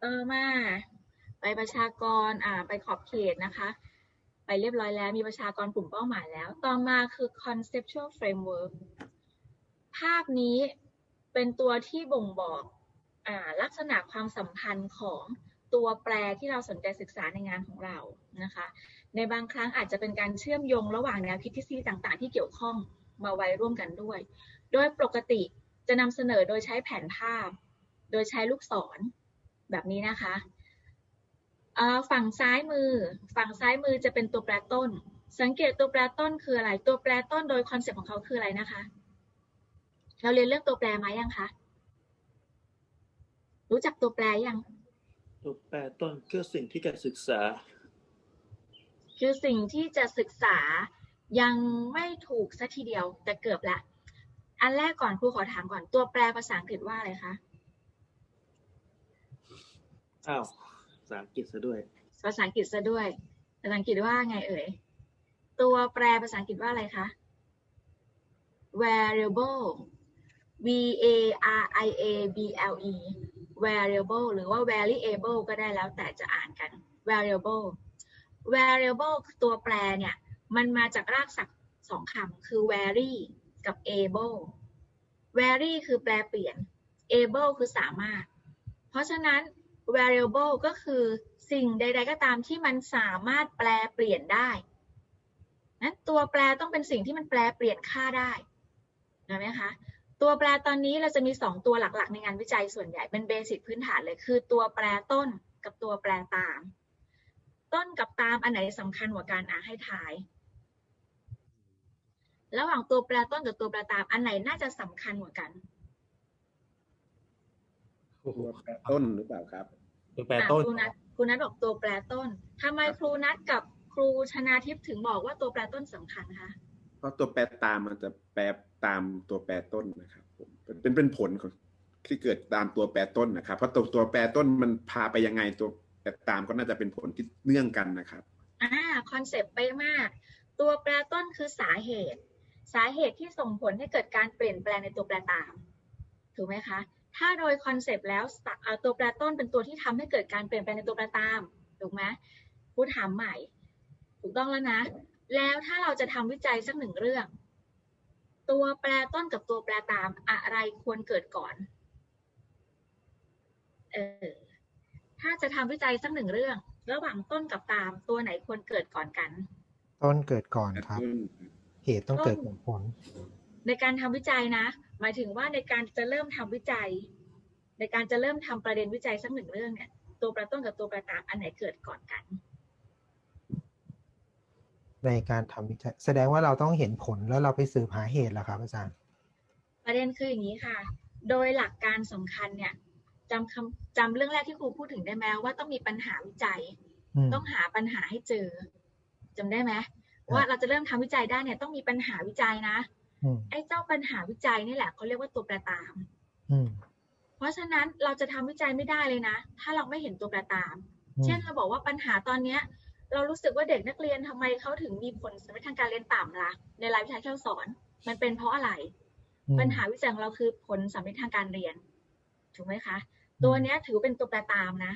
เออมา ไปประชากรอ่าไปขอบเขตนะคะ ไปเรียบร้อยแล้วมีประชากรกลุ่มเป้าหมายแล้ว ต่อมาคือ conceptual framework ภาพนี้เป็นตัวที่บ่งบอกอลักษณะความสัมพันธ์ของตัวแปรที่เราสนใจศึกษาในงานของเรานะคะ ในบางครั้งอาจจะเป็นการเชื่อมโยงระหว่างแนวคิดทฤษฎีต่างๆ ที่เกี่ยวข้องมาไว้ร่วมกันด้วย โดยปกติจะนำเสนอโดยใช้แผนภาพ โดยใช้ลูกศร แบบนี้นะคะอ่าฝั่งซ้ายมือ ฝั่งซ้ายมือจะเป็นตัวแปรต้น สังเกตตัวแปรต้นคืออะไร ตัวแปรต้นโดยคอนเซ็ปต์ของเขาคืออะไรนะคะ เราเรียนเรื่องตัวแปรมายังคะ รู้จักตัวแปรยัง ตัวแปรต้นคือสิ่งที่การศึกษา คือสิ่งที่จะศึกษายังไม่ถูกสัทีเดียวแต่เกือบละ อันแรกก่อนครูขอถามก่อนตัวแปรภาษาอังกฤษว่าอะไรคะ อ้าวภาษาอังกฤษซะด้วย ภาษาอังกฤษซะด้วย ภาษาอังกฤษว่าไงเอ่ย ตัวแปรภาษาอังกฤษว่าอะไรคะ variable v a r i a b l e variable หรือว่า variable ก็ได้แล้วแต่จะอ่านกัน variable variable ตัวแปรเนี่ย มันมาจากรากศัพท์สองคำคือ vary กับ able vary คือแปลเปลี่ยน able คือสามารถ เพราะฉะนั้น variable ก็คือสิ่งใด ๆ ก็ตามที่มันสามารถแปลเปลี่ยนได้ นั้นตัวแปรต้องเป็นสิ่งที่มันแปลเปลี่ยนค่าได้เห็นไหมคะ ตัวแปรตอนนี้เราจะมี 2 ตัวหลักๆ ในงานวิจัยส่วนใหญ่เป็นเบสิกพื้นฐานเลย คือตัวแปรต้นกับตัวแปรตาม ต้นกับตามอันไหนสำคัญกว่ากันอะให้ทาย ระหว่างตัวแปรต้นกับตัวแปรตามอันไหนน่าจะสำคัญกว่ากัน ตัวแปรต้นหรือเปล่าครับ ตัวแปรต้นอะครูนัทครูนัทบอกตัวแปรต้นทำไมครูนัทกับครูชนาทิพย์ถึงบอกว่าตัวแปรต้นสำคัญคะเพราะตัวแปรตามมันจะแปรตามตัวแปรต้นนะครับผมเป็นเป็นเป็นผลของที่เกิดตามตัวแปรต้นนะครับ เพราะตัวตัวแปรต้นมันพาไปยังไงตัวแปรตามก็น่าจะเป็นผลที่เนื่องกันนะครับอ่าคอนเซปต์ไปะมาก ตัวแปรต้นคือสาเหตุ สาเหตุที่ส่งผลให้เกิดการเปลี่ยนแปลงในตัวแปรตาม ถูกไหมคะ ถ้าโดยคอนเซปต์แล้วสะเอ่อตัวแปรต้นเป็นตัวที่ทำให้เกิดการเปลี่ยนแปลงในตัวแปรตามถูกไหมพูดถามใหม่ ถูกต้องแล้วนะ แล้วถ้าเราจะทำวิจัยสักหนึ่งเรื่อง ตัวแปรต้นกับตัวแปรตามอะไรควรเกิดก่อนเออถ้าจะทำวิจัยสักหนึ่งเรื่อง ระหว่างต้นกับตามตัวไหนควรเกิดก่อนกัน ต้นเกิดก่อนครับต้นเหตุต้องเกิดก่อนผล ในการทำวิจัยนะ หมายถึงว่าในการจะเริ่มทำวิจัย ในการจะเริ่มทำประเด็นวิจัยสักหนึ่งเรื่องเนี่ย ตัวแปรต้นกับตัวแปรตามอันไหนเกิดก่อนกัน ในการทำวิจัย แสดงว่าเราต้องเห็นผลแล้วเราไปสืบหาเหตุแล้วครับอาจารย์ ประเด็นคืออย่างนี้ค่ะ โดยหลักการสำคัญเนี่ยจำคำจำเรื่องแรกที่ครูพูดถึงได้ไหมว่าต้องมีปัญหาวิจัยอืมต้องหาปัญหาให้เจอจำได้ไหมว่าเราจะเริ่มทำวิจัยได้เนี่ยต้องมีปัญหาวิจัยนะอืม ไอ้เจ้าปัญหาวิจัยนี่แหละเขาเรียกว่าตัวแปรตามอืมเพราะฉะนั้นเราจะทำวิจัยไม่ได้เลยนะ ถ้าเราไม่เห็นตัวแปรตามอืมเช่นเราบอกว่าปัญหาตอนเนี้ย เรารู้สึกว่าเด็กนักเรียนทำไมเขาถึงมีผลสำเร็จทางการเรียนต่ำล่ะ ในรายวิชาที่เราสอน มันเป็นเพราะอะไรอืมปัญหาวิจัยของเราคือผลสำเร็จทางการเรียน ถูกไหมคะ ตัวเนี้ยถือเป็นตัวแปรตามนะ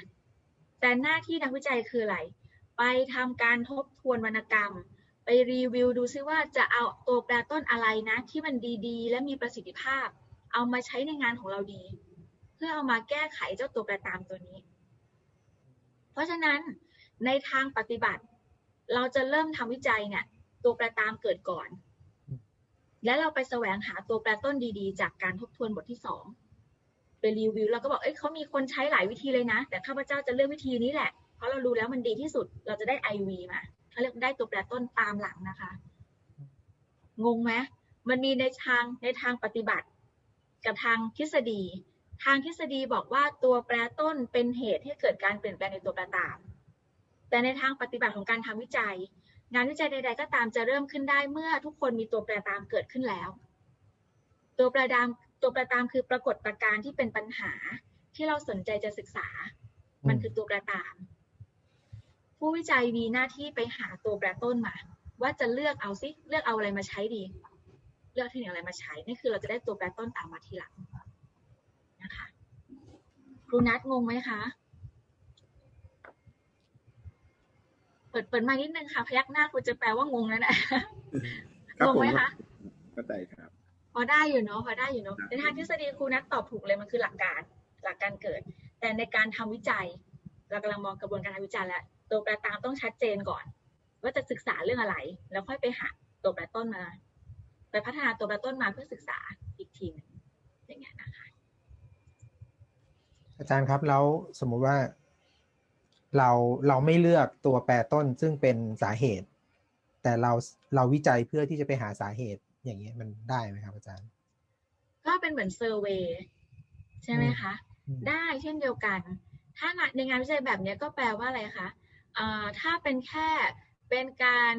แต่หน้าที่นักวิจัยคืออะไร ไปทำการทบทวนวรรณกรรม ไปรีวิวดูซิว่าจะเอาตัวแปรต้นอะไรนะ ที่มันดีๆ และมีประสิทธิภาพ เอามาใช้ในงานของเราดี เพื่อเอามาแก้ไขเจ้าตัวแปรตามตัวนี้ เพราะฉะนั้นในทางปฏิบัติ เราจะเริ่มทำวิจัยเนี่ย ตัวแปรตามเกิดก่อน และเราไปแสวงหาตัวแปรต้นดีๆ จากการทบทวนบทที่สองไปรีวิวแล้วก็บอกเอ้ยเขามีคนใช้หลายวิธีเลยนะ แต่ข้าพเจ้าจะเลือกวิธีนี้แหละ เพราะเรารู้แล้วมันดีที่สุด เราจะได้ IV มา เขาเรียกได้ตัวแปรต้นตามหลังนะคะ งงไหมมันมีในทางในทางปฏิบัติ กับทางทฤษฎี ทางทฤษฎีบอกว่าตัวแปรต้นเป็นเหตุให้เกิดการเปลี่ยนแปลงในตัวแปรตาม แต่ในทางปฏิบัติของการทำวิจัย งานวิจัยใด ๆ ก็ตามจะเริ่มขึ้นได้เมื่อทุกคนมีตัวแปรตามเกิดขึ้นแล้ว ตัวแปรตามตัวแปรตามคือปรากฏการณ์ที่เป็นปัญหาที่เราสนใจจะศึกษา มันคือตัวแปรตาม ผู้วิจัยมีหน้าที่ไปหาตัวแปรต้นมา ว่าจะเลือกเอาซิเลือกเอาอะไรมาใช้ดี เลือกที่ไหนอะไรมาใช้นี่คือเราจะได้ตัวแปรต้นตามมาทีหลังนะคะครูนัทงงไหมคะเปิดเปิดมานิดนึงค่ะพยักหน้าคุณจะแปลว่างงแล้วนะงงไหมคะพอได้ครับ พอได้อยู่เนาะพอได้อยู่เนาะในทางทฤษฎีครูนัทตอบถูกเลยมันคือหลักการหลักการเกิด แต่ในการทำวิจัยเรากำลังมองกระบวนการทำวิจัยแล้ว ตัวแปรตามต้องชัดเจนก่อน ว่าจะศึกษาเรื่องอะไร แล้วค่อยไปหาตัวแปรต้นมา ไปพัฒนาตัวแปรต้นมาเพื่อศึกษาอีกทีหนึงอย่างเงี้ยนะคะอาจารย์ครับแล้วสมมุติว่าเราเราไม่เลือกตัวแปรต้นซึ่งเป็นสาเหตุ แต่เราเราวิจัยเพื่อที่จะไปหาสาเหตุอย่างเงี้ยมันได้ไหมครับ อาจารย์ ก็เป็นเหมือนเซอร์เวย์ใช่ไหมคะอืมได้เช่นเดียวกัน ถ้างานในงานวิจัยแบบเนี้ยก็แปลว่าอะไรคะอ่า ถ้าเป็นแค่เป็นการ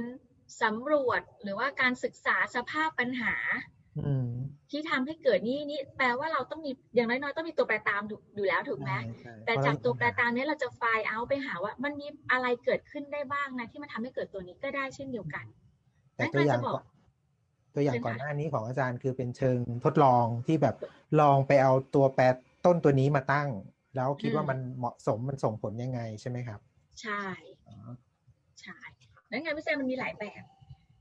สำรวจหรือว่าการศึกษาสภาพปัญหาอืมที่ทำให้เกิดนี่นี่แปลว่าเราต้องมีอย่างน้อยๆต้องมีตัวแปรตามอยู่อยู่แล้วถูกไหมใช่ใช่แต่เพระจากตัวแปรตามเนี้ยเราจะไฟล์เอาไปหาว่า มันมีอะไรเกิดขึ้นได้บ้างนะที่มันทำให้เกิดตัวนี้ก็ได้เช่นเดียวกัน แต่ตัวอย่างนั่นก็จะบอกก่อนตัวอย่างเชิญค่ะก่อนหน้านี้ของอาจารย์คือเป็นเชิงทดลองที่แบบลองไปเอาตัวแปรต้นตัวนี้มาตั้ง แล้วคิดว่ามันเหมาะสมมันส่งผลยังไงใช่ไหมครับ ใช่อ๋อใช่แล้วงานวิจัยมันมีหลายแบบ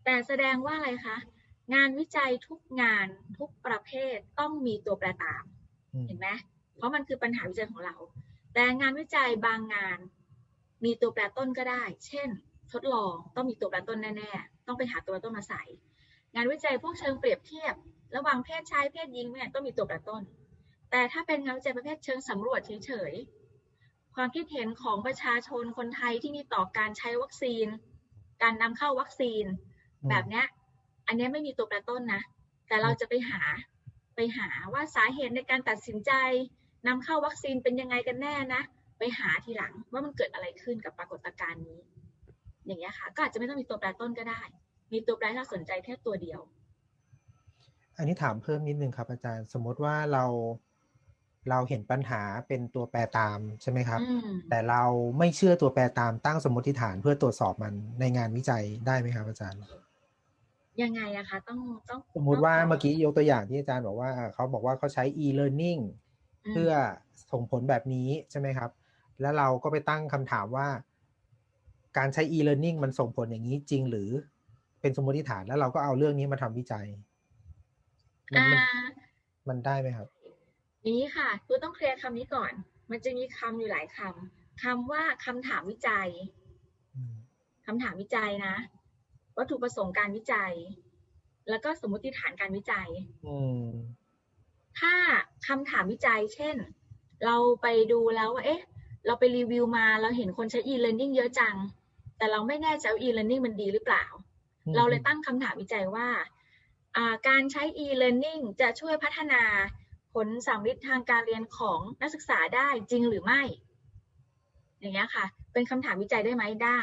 แต่แสดงว่าอะไรคะ งานวิจัยทุกงานทุกประเภทต้องมีตัวแปรตามอืมเห็นไหมเพราะมันคือปัญหาวิจัยของเรา แต่งานวิจัยบางงานมีตัวแปรต้นก็ได้ เช่น ทดลองต้องมีตัวแปรต้นแน่ๆ ต้องไปหาตัวแปรต้นมาใส่ งานวิจัยพวกเชิงเปรียบเทียบ ระหว่างเพศชายเพศหญิงเนี่ยต้องมีตัวแปรต้น แต่ถ้าเป็นงานวิจัยประเภทเชิงสำรวจเฉยๆ ความคิดเห็นของประชาชนคนไทยที่มีต่อการใช้วัคซีน การนำเข้าวัคซีนอืมแบบเนี้ย อันเนี้ยไม่มีตัวแปรต้นนะ แต่เราจะไปหาไปหาว่าสาเหตุในการตัดสินใจนำเข้าวัคซีนเป็นยังไงกันแน่นะ ไปหาทีหลังว่ามันเกิดอะไรขึ้นกับปรากฏการณ์นี้ อย่างเงี้ยค่ะ ก็อาจจะไม่ต้องมีตัวแปรต้นก็ได้ มีตัวแปรที่เราสนใจแค่ตัวเดียว อันนี้ถามเพิ่มนิดนึงครับอาจารย์ สมมติว่าเรา เราเห็นปัญหาเป็นตัวแปรตามใช่ไหมครับอืมแต่เราไม่เชื่อตัวแปรตามตั้งสมมติฐานเพื่อตรวจสอบมันในงานวิจัยได้ไหมครับอาจารย์ ยังไงอะคะต้องต้องสมมุติว่าต้งเมื่อกี้ยกตัวอย่างที่อาจารย์บอกว่าเขาบอกว่าเขาใช้ e-learning มเพื่อส่งผลแบบนี้ใช่ไหมครับ แล้วเราก็ไปตั้งคำถามว่า การใช้ e-learning มันส่งผลอย่างนี้จริงหรือเป็นสมมติฐานแล้วเราก็เอาเรื่องนี้มาทำวิจัยมันอ่ามันมันได้ไหมครับ นี้ค่ะคือต้องเคลียร์คำนี้ก่อน มันจะมีคำอยู่หลายคำคำว่าคำถามวิจัยอืมคำถามวิจัยนะ วัตถุประสงค์การวิจัย แล้วก็สมมติฐานการวิจัยอืมถ้าคำถามวิจัย เช่น เราไปดูแล้วว่าเอ๊ะ เราไปรีวิวมาเราเห็นคนใช้ e-learning เยอะจัง แต่เราไม่แน่ใจว่า e-learning มันดีหรือเปล่าอืมเราเลยตั้งคำถามวิจัยว่าอ่า การใช้ e-learning จะช่วยพัฒนา ผลสำลิดทางการเรียนของนักศึกษาได้จริงหรือไม่ อย่างเงี้ยค่ะ เป็นคำถามวิจัยได้ไหมได้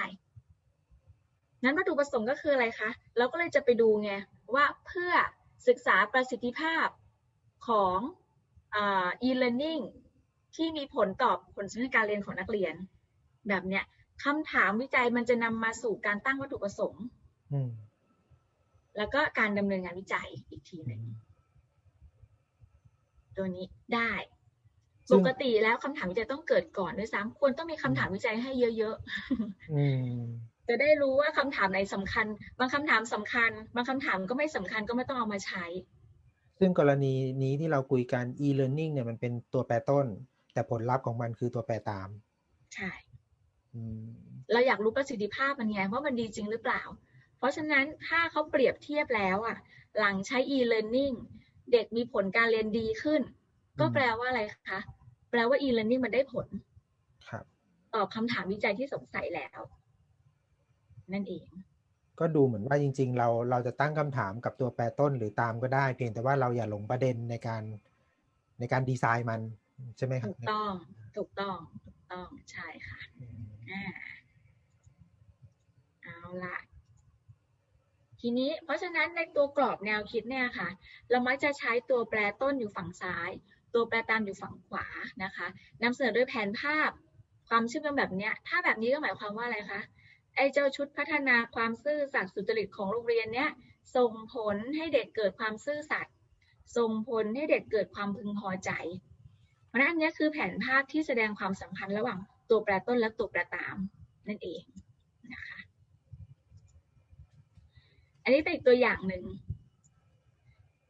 นั้นวัตถุประสงค์ก็คืออะไรคะ เราก็เลยจะไปดูไงว่าเพื่อศึกษาประสิทธิภาพของอ่า e-learning ที่มีผลตอบผลสำลิดการเรียนของนักเรียน แบบเนี้ยคำถามวิจัยมันจะนำมาสู่การตั้งวัตถุประสงค์อืมแล้วก็การดำเนินงานวิจัยอีกทีหนึ่ง ตัวนี้ได้ซึ่ปงกติแล้วคำถามวิจัยต้องเกิดก่อนด้วยซ้ำควรต้องมีคำถามวิจัยให้เยอะอืมๆจะได้รู้ว่าคำถามไหนสำคัญ บางคำถามสำคัญ บางคำถามก็ไม่สำคัญก็ไม่ต้องเอามาใช้ ซึ่งกรณีนี้ที่เราคุยกัน e-learning เนี่ยมันเป็นตัวแปรต้น แต่ผลลัพธ์ของมันคือตัวแปรตาม ใช่อืมเราอยากรู้ประสิทธิภาพมันไงว่ามันดีจริงหรือเปล่า เพราะฉะนั้นถ้าเขาเปรียบเทียบแล้วอะ หลังใช้ e-learning เด็กมีผลการเรียนดีขึ้น ก็อืมแปลว่าอะไรคะ แปลว่า e-learning มันได้ผลครับตอบคำถามวิจัยที่สงสัยแล้ว นั่นเอง ก็ดูเหมือนว่าจริง ๆ เราเราจะตั้งคำถามกับตัวแปรต้นหรือตามก็ได้ เพียงแต่ว่าเราอย่าหลงประเด็นในการในการดีไซน์มันใช่ไหมครัถูบกต้องถูกต้องถูกต้องใช่ค่ะอืมอ่าเอาละ ทีนี้เพราะฉะนั้นในตัวกรอบแนวคิดเนี่ยค่ะ เรามักจะใช้ตัวแปรต้นอยู่ฝั่งซ้าย ตัวแปรตามอยู่ฝั่งขวานะคะนำเสนอด้วยแผนภาพความเชื่อมโยงแบบนี้ถ้าแบบนี้ก็หมายความว่าอะไรคะไอ้เจ้าชุดพัฒนาความซื่อสัตย์สุจริตของโรงเรียนเนี้ยส่งผลให้เด็กเกิดความซื่อสัตย์ส่งผลให้เด็กเกิดความพึงพอใจ เพราะนั้นอันเนี้ยคือแผนภาพที่แสดงความสัมพันธ์ระหว่างตัวแปรต้นและตัวแปรตามนั่นเองนะคะ อันนี้เป็นอีกตัวอย่างหนึ่ง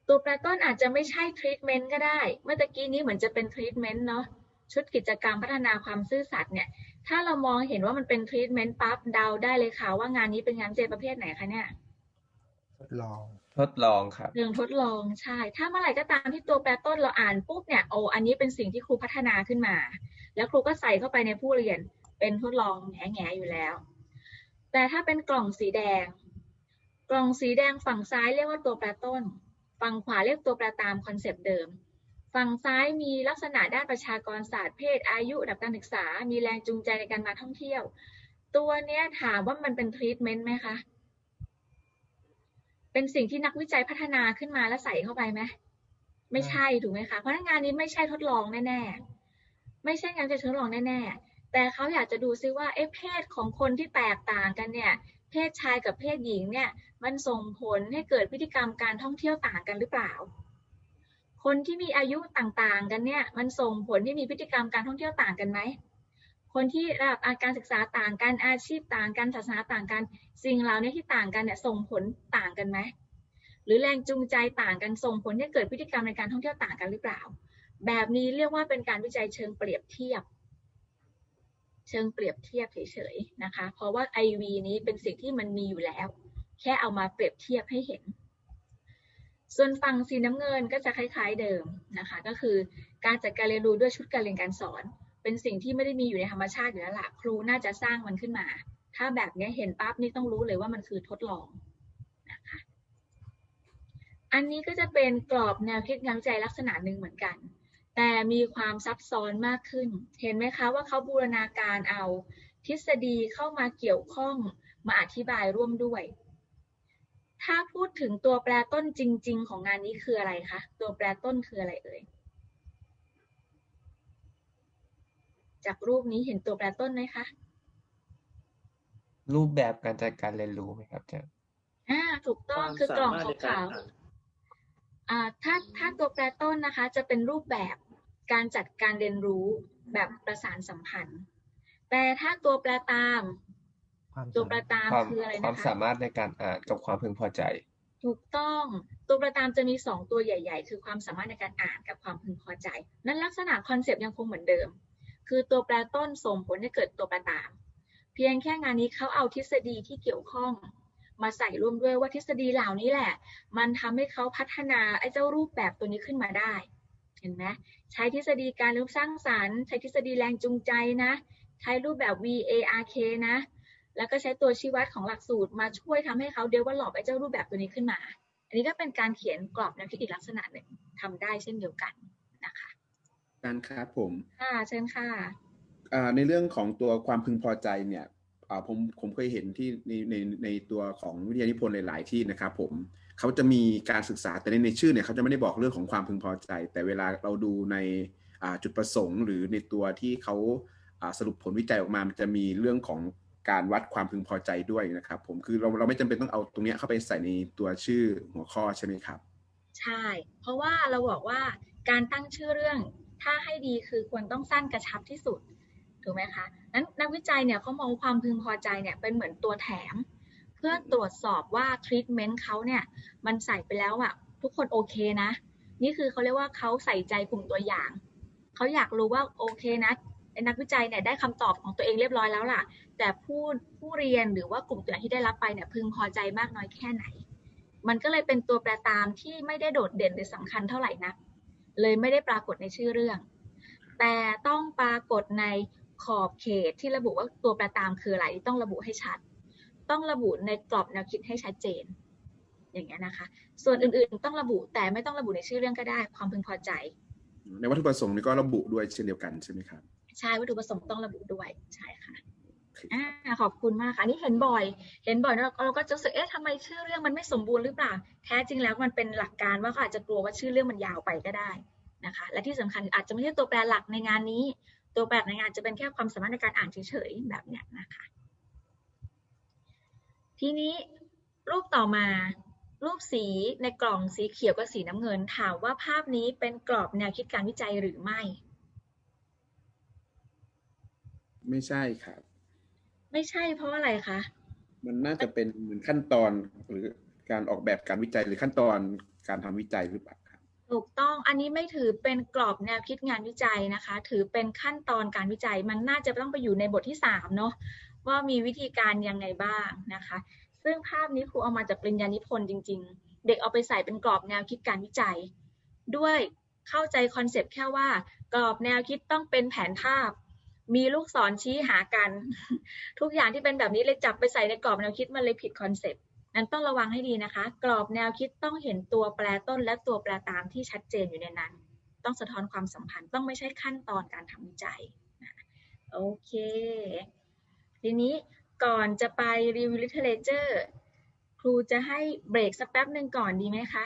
ตัวแปรต้นอาจจะไม่ใช่ทรีทเมนต์ก็ได้ เมื่อตะกี้นี้เหมือนจะเป็นทรีทเมนต์เนาะ ชุดกิจกรรมพัฒนาความซื่อสัตย์เนี่ย ถ้าเรามองเห็นว่ามันเป็นทรีทเมนต์ปั๊บเดาได้เลยค่ะ ว่างานนี้เป็นงานวิจัยประเภทไหนคะเนี่ย ทดลอง ทดลองครับเรื่องทดลองใช่ ถ้าเมื่อไหร่ก็ตามที่ตัวแปรต้นเราอ่านปุ๊บเนี่ย โอ้ อันนี้เป็นสิ่งที่ครูพัฒนาขึ้นมา แล้วครูก็ใส่เข้าไปในผู้เรียน เป็นทดลองแง่ๆอยู่แล้ว แต่ถ้าเป็นกล่องสีแดง กล่องสีแดงฝั่งซ้ายเรียกว่าตัวแปรต้น ฝั่งขวาเรียกตัวแปรตามคอนเซปต์เดิม ฝั่งซ้ายมีลักษณะด้านประชากรศาสตร์เพศอายุระดับการศึกษา มีแรงจูงใจในการมาท่องเที่ยว ตัวเนี้ยถามว่ามันเป็นทรีทเมนต์ไหมคะ เป็นสิ่งที่นักวิจัยพัฒนาขึ้นมาแล้วใส่เข้าไปไหมไม่ใช่ถูกไหมคะ เพราะงานนี้ไม่ใช่ทดลองแน่ๆ ไม่ใช่งานจะทดลองแน่ๆ แต่เขาอยากจะดูซิว่าเอ๊ะเพศของคนที่แตกต่างกันเนี่ย เพศชายกับเพศหญิงเนี่ยมันส่งผลให้เกิดพฤติกรรมการท่องเที่ยวต่างกันหรือเปล่า คนที่มีอายุต่างๆ กันเนี่ยมันส่งผลที่มีพฤติกรรมการท่องเที่ยวต่างกันไหมคนที่ระดับการศึกษาต่างกันอาชีพต่างกันศาสนาต่างกัน สิ่งเหล่านี้ที่ต่างกันเนี่ยส่งผลต่างกันไหมหรือแรงจูงใจต่างกันส่งผลให้เกิดพฤติกรรมในการท่องเที่ยวต่างกันหรือเปล่า แบบนี้เรียกว่าเป็นการวิจัยเชิงเปรียบเทียบ เชิงเปรียบเทียบเฉยๆนะคะ เพราะว่า IV นี้เป็นสิ่งที่มันมีอยู่แล้ว แค่เอามาเปรียบเทียบให้เห็น ส่วนฝั่งสีน้ำเงินก็จะคล้ายๆเดิมนะคะ ก็คือการจัดการเรียนรู้ด้วยชุดการเรียนการสอน เป็นสิ่งที่ไม่ได้มีอยู่ในธรรมชาติอยู่แล้วล่ะครูน่าจะสร้างมันขึ้นมา ถ้าแบบนี้เห็นปั๊บนี่ต้องรู้เลยว่ามันคือทดลองนะคะอันนี้ก็จะเป็นกรอบแนวคิดงานวิจัยลักษณะหนึ่งเหมือนกัน แต่มีความซับซ้อนมากขึ้น เห็นไหมคะว่าเขาบูรณาการเอาทฤษฎีเข้ามาเกี่ยวข้องมาอธิบายร่วมด้วย ถ้าพูดถึงตัวแปรต้นจริง ๆ ของงานนี้คืออะไรคะ ตัวแปรต้นคืออะไรเอ่ย จากรูปนี้เห็นตัวแปรต้นไหมคะ รูปแบบการจัดการเรียนรู้ไหมครับอาจารย์อ่า ถูกคต้องวามคือกล่องสามารถในกาขารวอ่านๆอ่าถ้าถ้าตัวแปรต้นนะคะ จะเป็นรูปแบบ การจัดการเรียนรู้แบบประสานสัมพันธ์ แต่ถ้าตัวแปรตามความตัวแปรสามารถตามความคืออะไรความนะคะสามารถในการอ่านกับความพึงพอใจ ถูกต้องตัวประตามจะมี 2 ตัวใหญ่ ๆ คือความสามารถในการอ่านกับความพึงพอใจ นั้นลักษณะคอนเซปต์ยังคงเหมือนเดิม คือตัวแปรต้นส่งผลให้เกิดตัวแปรตาม เพียงแค่งานนี้เขาเอาทฤษฎีที่เกี่ยวข้องมาใส่ร่วมด้วยว่าทฤษฎีเหล่านี้แหละ มันทำให้เขาพัฒนาไอ้เจ้ารูปแบบตัวนี้ขึ้นมาได้ เห็นไหมใช้ทฤษฎีการรู้สร้างสรรค์ ใช้ทฤษฎีแรงจูงใจนะ ใช้รูปแบบ VARK นะ แล้วก็ใช้ตัวชี้วัดของหลักสูตรมาช่วยทำให้เขา develop ไอ้เจ้ารูปแบบตัวนี้ขึ้นมา อันนี้ก็เป็นการเขียนกรอบแนวคิดอีกลักษณะหนึ่งทำได้เช่นเดียวกันนะคะการครับผมค่ะเชิญค่ะอ่าในเรื่องของตัวความพึงพอใจเนี่ยอ่าผมผมเคยเห็นที่ในในในตัวของวิทยานิพนธ์หลาย ๆ ที่นะครับผม เขาจะมีการศึกษาแต่ในในชื่อเนี่ยเขาจะไม่ได้บอกเรื่องของความพึงพอใจ แต่เวลาเราดูในจุดประสงค์ หรือในตัวที่เขาสรุปผลวิจัยออกมามันจะมีเรื่องของการวัดความพึงพอใจด้วยนะครับผมคือเราเราไม่จำเป็นต้องเอาตรงนี้เข้าไปใส่ในตัวชื่อหัวข้อใช่ไหมครับ ใช่ เพราะว่าเราบอกว่าการตั้งชื่อเรื่องถ้าให้ดีคือควรต้องสั้นกระชับที่สุดถูกไหมคะนั้นนักวิจัยเนี่ยเขามองความพึงพอใจเนี่ยเป็นเหมือนตัวแถม เพื่อตรวจสอบว่าทรีทเมนต์เขาเนี่ยมันใส่ไปแล้วอะทุกคนโอเคนะ นี่คือเขาเรียกว่าเขาใส่ใจกลุ่มตัวอย่าง เขาอยากรู้ว่าโอเคนะนักวิจัยเนี่ยได้คำตอบของตัวเองเรียบร้อยแล้วล่ะ แต่ผู้ผู้เรียนหรือว่ากลุ่มตัวอย่างที่ได้รับไปเนี่ยพึงพอใจมากน้อยแค่ไหน มันก็เลยเป็นตัวแปรตามที่ไม่ได้โดดเด่นหรือสำคัญเท่าไหร่นัก เลยไม่ได้ปรากฏในชื่อเรื่อง แต่ต้องปรากฏในขอบเขตที่ระบุว่าตัวแปรตามคืออะไรต้องระบุให้ชัด ต้องระบุในกรอบแนวคิดให้ชัดเจน อย่างเงี้ยนะคะ ส่วนอื่นๆต้องระบุแต่ไม่ต้องระบุในชื่อเรื่องก็ได้ ความพึงพอใจ ในวัตถุประสงค์นี่ก็ระบุด้วยเช่นเดียวกันใช่ไหมครับใช่วัตถุประสงค์ต้องระบุด้วยใช่ค่ะโอเคอ่าขอบคุณมากค่ะอันนี่เห็นบ่อย เห็นบ่อยแล้วเราก็จะรู้สึกเอ๊ะทำไมชื่อเรื่องมันไม่สมบูรณ์หรือเปล่า แท้จริงแล้วมันเป็นหลักการว่าเขาอาจจะกลัวว่าชื่อเรื่องมันยาวไปก็ได้นะคะ และที่สำคัญอาจจะไม่ใช่ตัวแปรหลักในงานนี้ ตัวแปรในงานจะเป็นแค่ความสามารถในการอ่านเฉยๆแบบเนี้ยนะคะ ทีนี้รูปต่อมารูปสีในกล่องสีเขียวกับสีน้ำเงิน ถามว่าภาพนี้เป็นกรอบแนวคิดการวิจัยหรือไม่ ไม่ใช่ครับ ไม่ใช่เพราะอะไรคะ มันน่าจะเป็นเหมือนขั้นตอนหรือการออกแบบการวิจัยหรือขั้นตอนการทำวิจัยหรือเปล่าครับ ถูกต้องอันนี้ไม่ถือเป็นกรอบแนวคิดงานวิจัยนะคะ ถือเป็นขั้นตอนการวิจัย มันน่าจะต้องไปอยู่ในบทที่3เนอะ ว่ามีวิธีการยังไงบ้างนะคะ ซึ่งภาพนี้ครูเอามาจากปริญญานิพนธ์จริง ๆ เด็กเอาไปใส่เป็นกรอบแนวคิดการวิจัย ด้วยเข้าใจคอนเซปต์แค่ว่า กรอบแนวคิดต้องเป็นแผนภาพ มีลูกศรชี้หากัน ทุกอย่างที่เป็นแบบนี้เลยจับไปใส่ในกรอบแนวคิดมันเลยผิดคอนเซปต์นั้นต้องระวังให้ดีนะคะ กรอบแนวคิดต้องเห็นตัวแปรต้นและตัวแปรตามที่ชัดเจนอยู่ในนั้น ต้องสะท้อนความสัมพันธ์ต้องไม่ใช่ขั้นตอนการทำวิจัยโอเค ทีนี้ก่อนจะไปรีวิวลิเทเลเจอร์ครูจะให้เบรกสักแป๊บหนึ่งก่อนดีไหมคะ